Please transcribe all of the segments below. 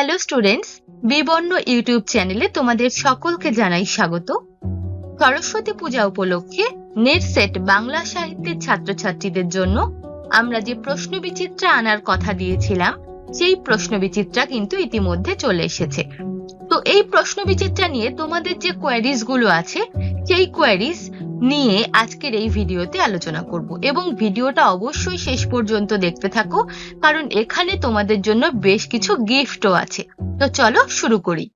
Hello students, বিবর্ণ YouTube চ্যানেলে তোমাদের সকলকে জানাই স্বাগত। সরস্বতী পূজা উপলক্ষে নেট সেট বাংলা সাহিত্যের ছাত্রছাত্রীদের জন্য আমরা যে প্রশ্ন বিচিত্রা আনার কথা দিয়েছিলাম, সেই প্রশ্ন বিচিত্রা কিন্তু ইতিমধ্যে চলে এসেছে। তো এই প্রশ্ন বিচিত্রা নিয়ে তোমাদের যে কোয়ারিজগুলো আছে, সেই কোয়ারিজ নিয়ে আজকের এই ভিডিওতে আলোচনা করব এবং ভিডিওটা অবশ্যই শেষ পর্যন্ত দেখতে থাকো, কারণ এখানে তোমাদের জন্য বেশ কিছু গিফটও আছে। তো চলো শুরু করি।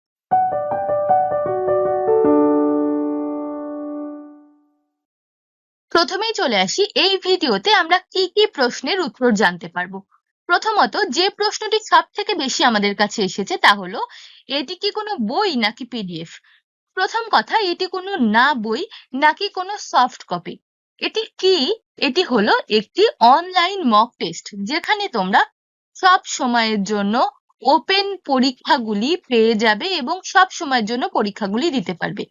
প্রথমেই চলে আসি, এই ভিডিওতে আমরা কি কি প্রশ্নের উত্তর জানতে পারব? প্রথমত, যে প্রশ্নটি সব থেকে বেশি আমাদের কাছে এসেছে তা হলো, এটি কি কোনো বই নাকি পিডিএফ? প্রথম কথা, এটি কোনো না বই, নাকি কোনো সফট কপি এটি কি? এটি হলো একটি অনলাইন মক টেস্ট যেখানে তোমরা সব সময়ের জন্য ওপেন পরীক্ষাগুলি পেয়ে যাবে এবং সব সময়ের জন্য পরীক্ষাগুলি দিতে পারবে।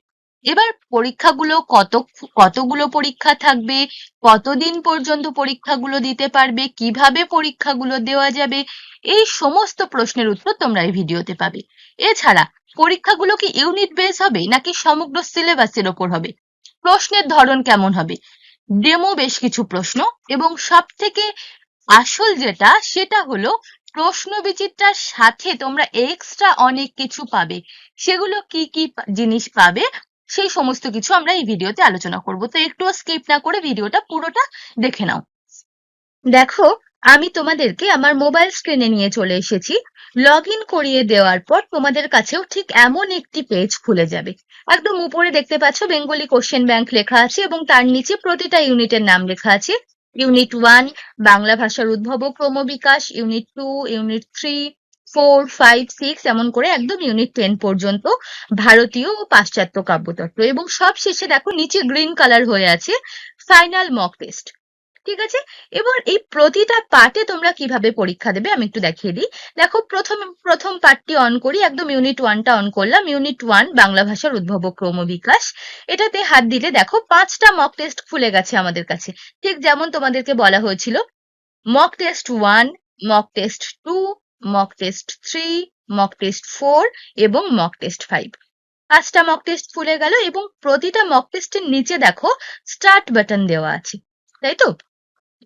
এবার পরীক্ষাগুলো কত, কতগুলো পরীক্ষা থাকবে, কতদিন পর্যন্ত পরীক্ষাগুলো দিতে পারবে, কীভাবে পরীক্ষাগুলো দেওয়া যাবে, এই সমস্ত প্রশ্নের উত্তর তোমরা এই ভিডিওতে পাবে। এছাড়া পরীক্ষাগুলো কি ইউনিট বেস হবে, নাকি সমগ্র সিলেবাসের ওপর হবে? প্রশ্নের ধরন কেমন হবে? ডেমো বেশ কিছু প্রশ্ন, এবং সব থেকে আসল যেটা, সেটা হলো প্রশ্ন বিচিত্রার সাথে তোমরা এক্সট্রা অনেক কিছু পাবে। সেগুলো কি কি জিনিস পাবে সেই সমস্ত কিছু আমরা এই ভিডিওতে আলোচনা করব। তো একটুও স্কিপ না করে ভিডিওটা পুরোটা দেখে নাও। দেখো, আমি তোমাদেরকে আমার মোবাইল স্ক্রিনে নিয়ে চলে এসেছি। লগ ইন করিয়ে দেওয়ার পর তোমাদের কাছেও ঠিক এমন একটি পেজ খুলে যাবে। একদম উপরে দেখতে পাচ্ছ বেঙ্গলি কোশ্চেন ব্যাংক লেখা আছে এবং তার নিচে প্রতিটা ইউনিটের নাম লেখা আছে। ইউনিট ওয়ান বাংলা ভাষার উদ্ভব ক্রমবিকাশ unit two unit three four five six এমন করে একদম ইউনিট টেন পর্যন্ত ভারতীয় ও পাশ্চাত্য কাব্যতত্ত্ব এবং সব শেষে দেখো নিচে গ্রিন কালার হয়ে আছে ফাইনাল মক টেস্ট ঠিক আছে? এবার এই প্রতিটা পার্টে তোমরা কীভাবে পরীক্ষা দেবে আমি একটু দেখিয়ে দিই। দেখো প্রথম প্রথম পার্টটি অন করি, একদম ইউনিট ওয়ানটা অন করলাম। ইউনিট ওয়ান বাংলা ভাষার উদ্ভব ক্রম বিকাশ। এটাতে হাত দিলে দেখো পাঁচটা মক টেস্ট খুলে গেছে আমাদের কাছে। ঠিক যেমন তোমাদেরকে বলা হয়েছিল mock test one mock test two mock test three mock test four এবং মক টেস্ট ফাইভ পাঁচটা মক টেস্ট খুলে গেল এবং প্রতিটা মক টেস্টের নিচে দেখো স্টার্ট বাটন দেওয়া আছে, তাই তো?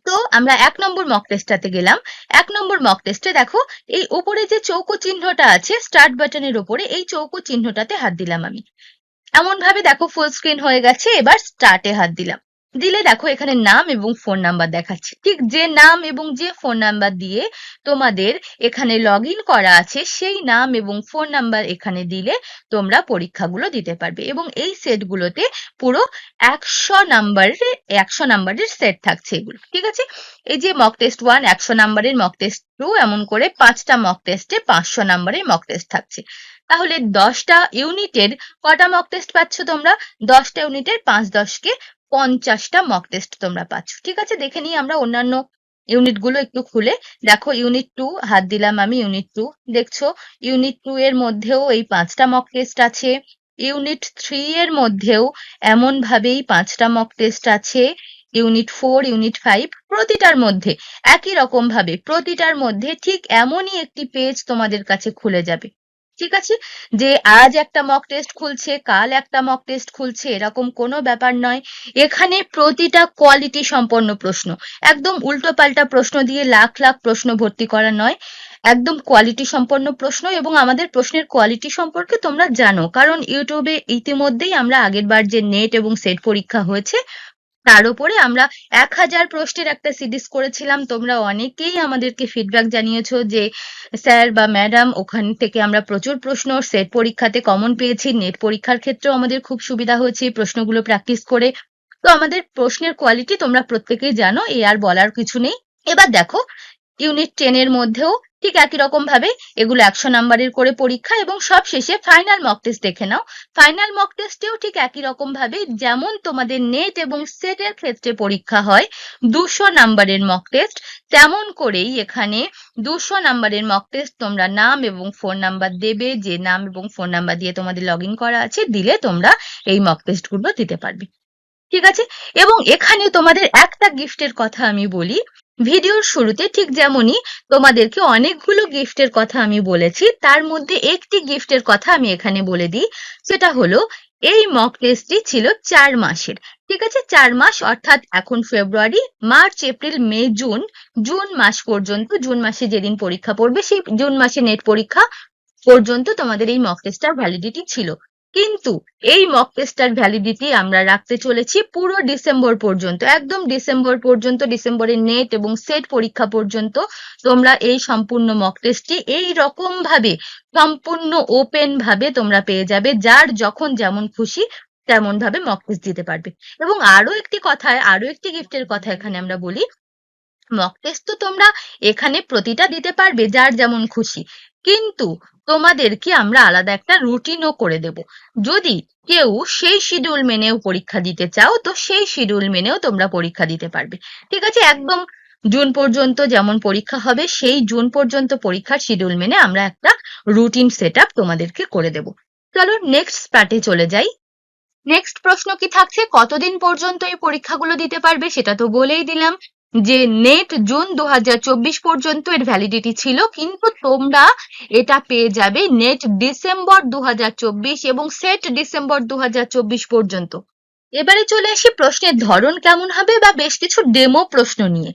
তো আমরা এক নম্বর মক টেস্টটাতে গেলাম। এক নম্বর মক টেস্টে দেখো এই উপরে যে চৌকো চিহ্নটা আছে স্টার্ট বাটনের উপরে এই চৌকো চিহ্নটাতে হাত দিলাম আমি। এমন ভাবে দেখো ফুল স্ক্রিন হয়ে গেছে, এবার স্টার্টে হাত দিলাম। দিলে দেখো এখানে নাম এবং ফোন নাম্বার দেখাচ্ছে। ঠিক যে নাম এবং যে ফোন নাম্বার দিয়ে তোমাদের এখানে লগ করা আছে, সেই নাম এবং ফোন নাম্বার এখানে দিলে তোমরা পরীক্ষাগুলো দিতে পারবে এবং এই সেটগুলোতে পুরো একশো নাম্বারের একশো নাম্বারের সেট থাকছে এগুলো। ঠিক আছে? এই যে মক টেস্ট ওয়ান একশো নাম্বারের মক টেস্ট টু এমন করে পাঁচটা মক টেস্টে পাঁচশো নাম্বারের মক টেস্ট থাকছে। তাহলে দশটা ইউনিটের কটা মক টেস্ট পাচ্ছ তোমরা? দশটা ইউনিটের পাঁচ দশকে পঞ্চাশটা মক টেস্ট তোমরা পাচ্ছ। ঠিক আছে? দেখে নিই আমরা অন্যান্য ইউনিটগুলো একটু খুলে দেখো। ইউনিট টু হাত দিলাম আমি ইউনিট টু দেখছ? ইউনিট টু এর মধ্যেও এই পাঁচটা মক টেস্ট আছে। ইউনিট থ্রি এর মধ্যেও এমন ভাবেই পাঁচটা মক টেস্ট আছে। ইউনিট ফোর ইউনিট ফাইভ প্রতিটার মধ্যে। একই রকম ভাবে প্রতিটার মধ্যে ঠিক এমনই একটি পেজ তোমাদের কাছে খুলে যাবে। ঠিক আছে? যে আজ একটা মক টেস্ট খুলছে, কাল একটা মক টেস্ট খুলছে, এরকম কোনো ব্যাপার নয়। এখানে প্রতিটা কোয়ালিটি সম্পন্ন প্রশ্ন। একদম উল্টো পাল্টা প্রশ্ন দিয়ে লাখ লাখ প্রশ্ন ভর্তি করা নয়। একদম কোয়ালিটি সম্পন্ন প্রশ্ন এবং আমাদের প্রশ্নের কোয়ালিটি সম্পর্কে তোমরা জানো। কারণ ইউটিউবে ইতিমধ্যেই আমরা আগেরবার যে নেট এবং সেট পরীক্ষা হয়েছে তার উপরে আমরা এক হাজার প্রশ্নের একটা সিরিজ করেছিলাম। তোমরা অনেকেই আমাদেরকে ফিডব্যাক জানিয়েছো যে, স্যার বা ম্যাডাম ওখান থেকে আমরা প্রচুর প্রশ্ন সেট পরীক্ষাতে কমন পেয়েছি নেট পরীক্ষার ক্ষেত্রেও আমাদের খুব সুবিধা হয়েছে প্রশ্নগুলো প্র্যাকটিস করে। তো আমাদের প্রশ্নের কোয়ালিটি তোমরা প্রত্যেকেই জানো, এ আর বলার কিছু নেই। এবার দেখো ইউনিট টেনের মধ্যেও ঠিক একই রকম ভাবে এগুলো একশো নাম্বারের করে পরীক্ষা এবং সব শেষে ফাইনাল মক টেস্ট দেখে নাও। ফাইনাল মক টেস্টেও ঠিক একই রকম ভাবে যেমন তোমাদের নেট এবং সেটের ক্ষেত্রে পরীক্ষা হয়, দুশো নাম্বারের মক টেস্ট তেমন করেই এখানে দুশো নাম্বারের মক টেস্ট তোমরা নাম এবং ফোন নাম্বার দেবে, যে নাম এবং ফোন নাম্বার দিয়ে তোমাদের লগ করা আছে, দিলে তোমরা এই মক টেস্টগুলো দিতে পারবে। ঠিক আছে? এবং এখানে তোমাদের একটা গিফটের কথা আমি বলি ভিডিওর শুরুতে ঠিক যেমনই তোমাদেরকে অনেকগুলো গিফটের কথা আমি বলেছি, তার মধ্যে একটি গিফটের কথা আমি এখানে বলে দিই, সেটা হলো এই মক টেস্টটি ছিল চার মাসের। ঠিক আছে? চার মাস, অর্থাৎ এখন ফেব্রুয়ারি মার্চ এপ্রিল মে জুন জুন মাস পর্যন্ত জুন মাসে যেদিন পরীক্ষা পড়বে, সেই জুন মাসে নেট পরীক্ষা পর্যন্ত তোমাদের এই মক টেস্টটার ভ্যালিডিটি ছিল। কিন্তু এই মক টেস্টটার ভ্যালিডিটি আমরা রাখতে চলেছি পুরো ডিসেম্বর পর্যন্ত, একদম ডিসেম্বর পর্যন্ত, ডিসেম্বরের নেট এবং সেট পরীক্ষা পর্যন্ত তোমরা এই সম্পূর্ণ মক টেস্টটি এই রকম ভাবে, সম্পূর্ণ ওপেন ভাবে তোমরা পেয়ে যাবে, যার যখন যেমন খুশি তেমন ভাবে মক টেস্ট দিতে পারবে। এবং আরও একটি কথায় আরও একটি গিফটের কথা এখানে আমরা বলি মক টেস্ট তো তোমরা এখানে প্রতিটা দিতে পারবে যার যেমন খুশি, কিন্তু তোমাদেরকে আমরা আলাদা একটা রুটিনও করে দেব। যদি কেউ সেই শিডিউল মেনেও পরীক্ষা দিতে চাও, তো সেই শিডিউল মেনেও তোমরা পরীক্ষা দিতে পারবে। ঠিক আছে? একদম জুন পর্যন্ত যেমন পরীক্ষা হবে, সেই জুন পর্যন্ত পরীক্ষার শিডিউল মেনে আমরা একটা রুটিন সেট তোমাদেরকে করে দেব। চলো নেক্সট পার্টে চলে যাই। নেক্সট প্রশ্ন কি থাকছে? কতদিন পর্যন্ত এই পরীক্ষাগুলো দিতে পারবে? সেটা তো বলেই দিলাম। যে নেট জুন দুহাজার চব্বিশ পর্যন্ত এর ভ্যালিডিটি ছিল, কিন্তু তোমরা এটা পেয়ে যাবে নেট ডিসেম্বর দুহাজার চব্বিশ এবং সেট ডিসেম্বর দুহাজার চব্বিশ পর্যন্ত। এবারে চলে আসি প্রশ্নের ধরন কেমন হবে বা বেশ কিছু ডেমো প্রশ্ন নিয়ে।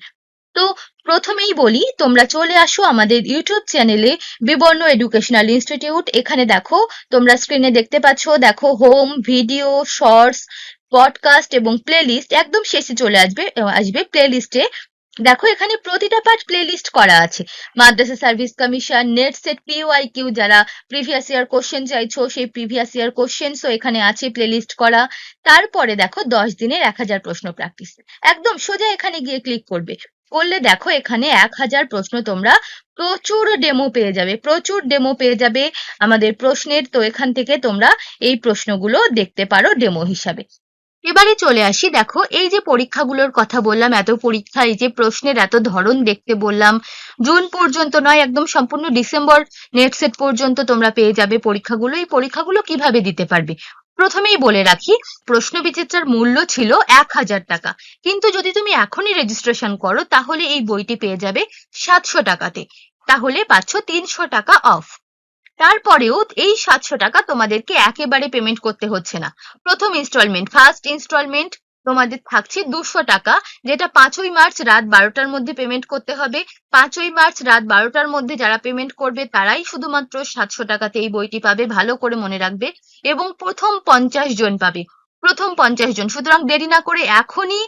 তো প্রথমেই বলি, তোমরা চলে আসো আমাদের ইউটিউব চ্যানেলে বিবর্ণ এডুকেশনাল ইনস্টিটিউট। এখানে দেখো, তোমরা স্ক্রিনে দেখতে পাচ্ছ, দেখো হোম ভিডিও শর্টস পডকাস্ট এবং প্লেলিস্ট একদম শেষে চলে আসবে আসবে প্লেলিস্টে দেখো, এখানে প্রতিটা পার্ট প্লেলিস্ট করা আছে। Madrasah service commission NET SET P Y Q previous year question চাইছো, সেই প্রিভিয়াস ইয়ার কোশ্চেন্সও এখানে আছে প্লেলিস্ট করা। তারপরে দেখো, দশ দিনের এক হাজার প্রশ্ন প্র্যাকটিস একদম সোজা এখানে গিয়ে ক্লিক করবে। করলে দেখো, এখানে এক হাজার প্রশ্ন তোমরা প্রচুর ডেমো পেয়ে যাবে, প্রচুর ডেমো পেয়ে যাবে আমাদের প্রশ্নের। তো এখান থেকে তোমরা এই প্রশ্নগুলো দেখতে পারো ডেমো হিসাবে। এবারে চলে আসি, দেখো, এই যে পরীক্ষাগুলোর কথা বললাম, এত পরীক্ষা, এই যে প্রশ্নের এত ধরন দেখতে বললাম, জুন পর্যন্ত নয়, একদম সম্পূর্ণ ডিসেম্বর, নেট সেট পর্যন্ত তোমরা পেয়ে যাবে পরীক্ষাগুলো, এই পরীক্ষাগুলো কীভাবে দিতে পারবে? প্রথমেই বলে রাখি, প্রশ্ন বিচিত্রার মূল্য ছিল এক হাজার টাকা। কিন্তু যদি তুমি এখনই রেজিস্ট্রেশন করো, তাহলে এই বইটি পেয়ে যাবে সাতশো টাকাতে। তাহলে পাচ্ছ তিনশো টাকা অফ তারপরেও এই সাতশো টাকা তোমাদেরকে একেবারে পেমেন্ট করতে হচ্ছে না। প্রথম ইনস্টলমেন্ট ফার্স্ট ইনস্টলমেন্ট তোমাদের থাকছে দুশো টাকা, যেটা পাঁচই মার্চ রাত বারোটার মধ্যে পেমেন্ট করতে হবে। পাঁচই মার্চ রাত বারোটার মধ্যে যারা পেমেন্ট করবে, তারাই শুধুমাত্র সাতশো টাকাতে এই বইটি পাবে, ভালো করে মনে রাখবে। এবং প্রথম পঞ্চাশ জন পাবে। প্রথম পঞ্চাশ জন, সুতরাং দেরি না করে এখনই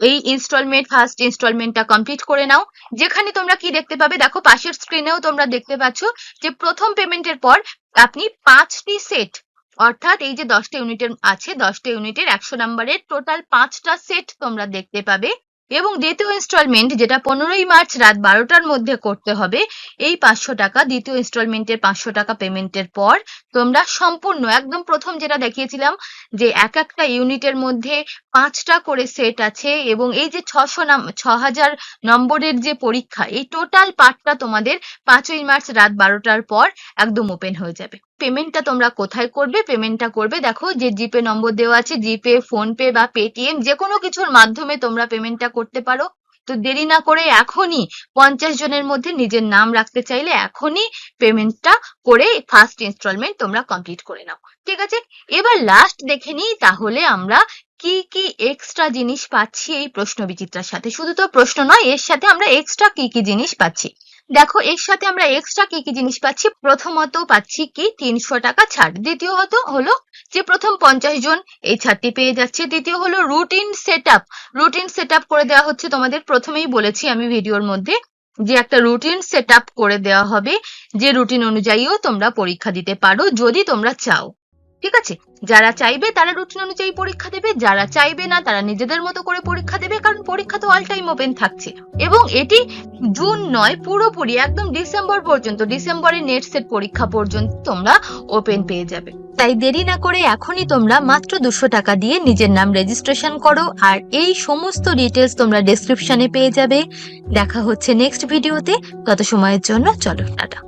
এই ইনস্টলমেন্ট ফার্স্ট ইনস্টলমেন্টটা কমপ্লিট করে নাও। যেখানে তোমরা কি দেখতে পাবে? দেখো, পাশের স্ক্রিনেও তোমরা দেখতে পাচ্ছ যে প্রথম পেমেন্টের পর আপনি পাঁচটি সেট অর্থাৎ এই যে দশটা ইউনিটের আছে, দশটা ইউনিটের একশো নাম্বারের টোটাল পাঁচটা সেট তোমরা দেখতে পাবে। এবং দ্বিতীয় ইনস্টলমেন্ট যেটা পনেরোই মার্চ রাত বারোটার মধ্যে করতে হবে, এই পাঁচশো টাকা, দ্বিতীয় ইনস্টলমেন্টের পাঁচশো টাকা পেমেন্টের পর তোমরা সম্পূর্ণ, একদম প্রথম যেটা দেখিয়েছিলাম যে এক একটা ইউনিটের মধ্যে পাঁচটা করে সেট আছে এবং এই যে ছশো নাম ছ হাজার নম্বরের যে পরীক্ষা, এই টোটাল পার্টটা তোমাদের পাঁচই মার্চ রাত বারোটার পর একদম ওপেন হয়ে যাবে। পেমেন্টটা তোমরা কোথায় করবে? পেমেন্টটা করবে, দেখো, যে জিপে নম্বর দেওয়া আছে জিপে ফোনপে বা পেটিএম যে কোনো কিছুর মাধ্যমে তোমরা পেমেন্টটা করতে পারো। তো দেরি না করে এখনই পঞ্চাশ জনের মধ্যে নিজের নাম রাখতে চাইলে এখনই পেমেন্টটা করে ফার্স্ট ইনস্টলমেন্ট তোমরা কমপ্লিট করে নাও। ঠিক আছে? এবার লাস্ট দেখে নিই, তাহলে আমরা কি কি এক্সট্রা জিনিস পাচ্ছি এই প্রশ্ন বিচিত্রার সাথে? শুধু তো প্রশ্ন নয়, এর সাথে আমরা এক্সট্রা কি কি জিনিস পাচ্ছি? দেখো, এর সাথে আমরা এক্সট্রা কি কি জিনিস পাচ্ছি? প্রথমত পাচ্ছি কি? তিনশো টাকা ছাড়। দ্বিতীয়ত হলো যে প্রথম পঞ্চাশ জন এই ছাড়টি পেয়ে যাচ্ছে। দ্বিতীয় হলো routine set up routine set up করে দেওয়া হচ্ছে তোমাদের। প্রথমেই বলেছি আমি ভিডিওর মধ্যে যে একটা রুটিন সেট করে দেওয়া হবে। যে রুটিন অনুযায়ীও তোমরা পরীক্ষা দিতে পারো যদি তোমরা চাও। ঠিক আছে? যারা চাইবে তারা রুটিন অনুযায়ী পরীক্ষা দেবে, যারা চাইবে না তারা নিজেদের মতো করে পরীক্ষা দেবে, কারণ পরীক্ষা তো অল টাইম ওপেন থাকছে। এবং এটি জুন নয়, পুরোপুরি একদম ডিসেম্বর পর্যন্ত ডিসেম্বরের নেট সেট পরীক্ষা পর্যন্ত তোমরা ওপেন পেয়ে যাবে। তাই দেরি না করে এখনই তোমরা মাত্র দুশো টাকা দিয়ে নিজের নাম রেজিস্ট্রেশন করো, আর এই সমস্ত ডিটেলস তোমরা ডেসক্রিপশনে পেয়ে যাবে। দেখা হচ্ছে নেক্সট ভিডিওতে তত সময়ের জন্য চলো, টাটা।